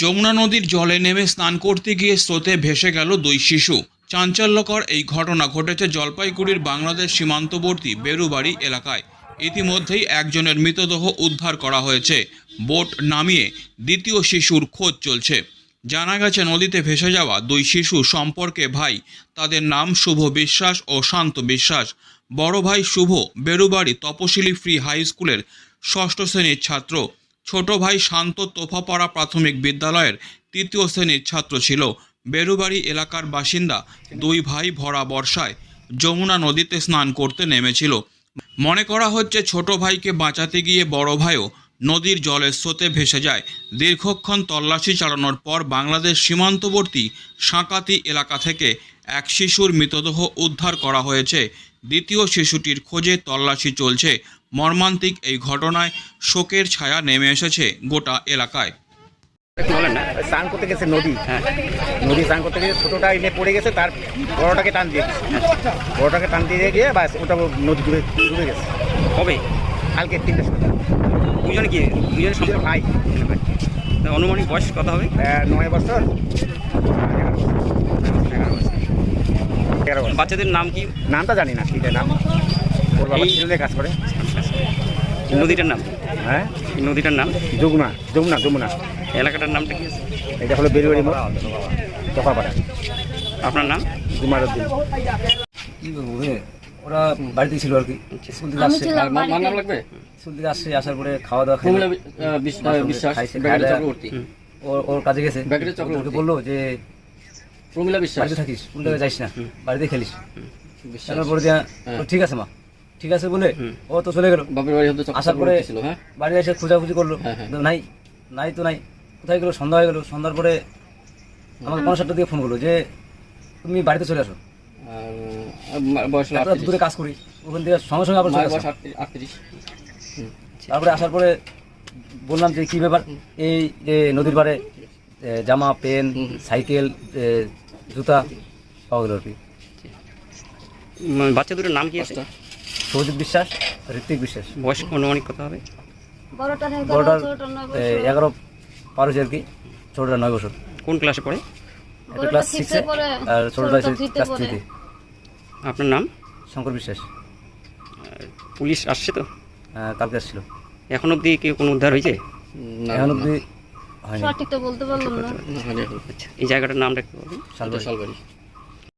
যমুনা নদীর জলে নেমে স্নান করতে গিয়ে স্রোতে ভেসে গেল দুই শিশু। চাঞ্চল্যকর এই ঘটনা ঘটেছে জলপাইগুড়ির বাংলাদেশ সীমান্তবর্তী বেরুবাড়ি এলাকায়। ইতিমধ্যেই একজনের মৃতদেহ উদ্ধার করা হয়েছে। বোট নামিয়ে দ্বিতীয় শিশুর খোঁজ চলছে। জানা গেছে, নদীতে ভেসে যাওয়া দুই শিশু সম্পর্কে ভাই, তাদের নাম শুভ বিশ্বাস ও শান্ত বিশ্বাস। বড় ভাই শুভ বেরুবাড়ি তপশিলি ফ্রি হাই স্কুলের ষষ্ঠ শ্রেণির ছাত্র। ছোট ভাই শান্ত তোফাপাড়া প্রাথমিক বিদ্যালয়ের তৃতীয় শ্রেণির ছাত্র ছিল। বেরুবাড়ি এলাকার বাসিন্দা দুই ভাই ভরা বর্ষায় যমুনা নদীতে স্নান করতে নেমেছিল। মনে করা হচ্ছে ছোট ভাইকে বাঁচাতে গিয়ে বড় ভাইও নদীর জলের স্রোতে ভেসে যায়। দীর্ঘক্ষণ তল্লাশি চালানোর পর বাংলাদেশ সীমান্তবর্তী সাঁকাতি এলাকা থেকে এক শিশুর মৃতদেহ উদ্ধার করা হয়েছে। দ্বিতীয় শিশুটির খোঁজে তল্লাশি চলছে মর্মান্তিক এই ঘটনায় শোকের ছায়া নেমে এসেছে গোটা এলাকায়। বলেন না? স্নান করতে গেছে নদী। হ্যাঁ। নদী স্নান করতে গেছে ছোটটা এনে পড়ে গেছে তার বড়টাকে টান দিয়ে দিয়েছে। বড়টাকে টান দিয়ে গিয়ে বাস ওটা নদী ডুবে ডুবে গেছে। কবে? কালকে তিনটে দুজন কি? দুজন সম্পর্ক ভাই। অনুমানিক বয়স কত হবে? নয় বছর। এগারো বছর। এগারো বাচ্চাদের নাম কি? নামটা জানি না ঠিক নাম ওর বাবা ছেলে কাজ করে। নদীটার নাম? হ্যাঁ? নদীটার নাম? যমুনা যমুনা যমুনা। এলাকাটার নামটা কি আছে? এটা হলো বেরিবাড়ি মোড় দফাপাড়া আপনার নাম? জুমার উদ্দিন ওরা বাড়িতে ছিল আর কি। স্কুল আসছে। লাগবে? আসার পরে খাওয়া দাওয়া ওর ওর কাজে গেছে। ওকে বলল যে প্রমিলা বিশ্বাস। বাড়িতে থাকিস কোন জায়গায় যাইস না। বাড়িতে খেলিস। পরে দিয়া। ও ঠিক আছে মা। ঠিক আছে বলে ও তো চলে গেল। বাপের বাড়ি হতে আসার পরে হ্যাঁ? বাড়ি এসে খোঁজাখুঁজি করল। হ্যাঁ, হ্যাঁ। নাই নাই তো নাই। কোথায় গেলো? সন্ধ্যা হয়ে গেলো। সন্ধ্যার পরে আমাকে পনেরো সাতটা দিয়ে ফোন করল যে তুমি বাড়িতে চলে আসো। দূরে কাজ করি। ওখান থেকে সঙ্গে সঙ্গে আবার তারপরে আসার পরে বললাম যে কি ব্যাপার? এই যে নদীর পাড়ে জামা পেন সাইকেল জুতা পাওয়া গেল আর কি। বাচ্চা দুটোর নাম কি আছে? সৌজিৎ বিশ্বাস ঋত্বিক বিশ্বাস। বয়স অনুমানিক কত হবে? বড়টার এগারো, পার হয়েছে আর কি ছোটটা নয় বছর। কোন ক্লাসে পড়ে? একটা ক্লাস সিক্সে আর ছোটটা ক্লাস থ্রিতে আপনার নাম? শঙ্কর বিশ্বাস। পুলিশ আসছে তো? আহ, কালকে আসছিল। এখন অবধি কি কোনো উদ্ধার হয়েছে? এখন হয়নি। সঠিক তো বলতে পারলাম না। আচ্ছা এই জায়গাটার নামটা একটু বলুন। এটা শালবাড়ি শালবাড়ি।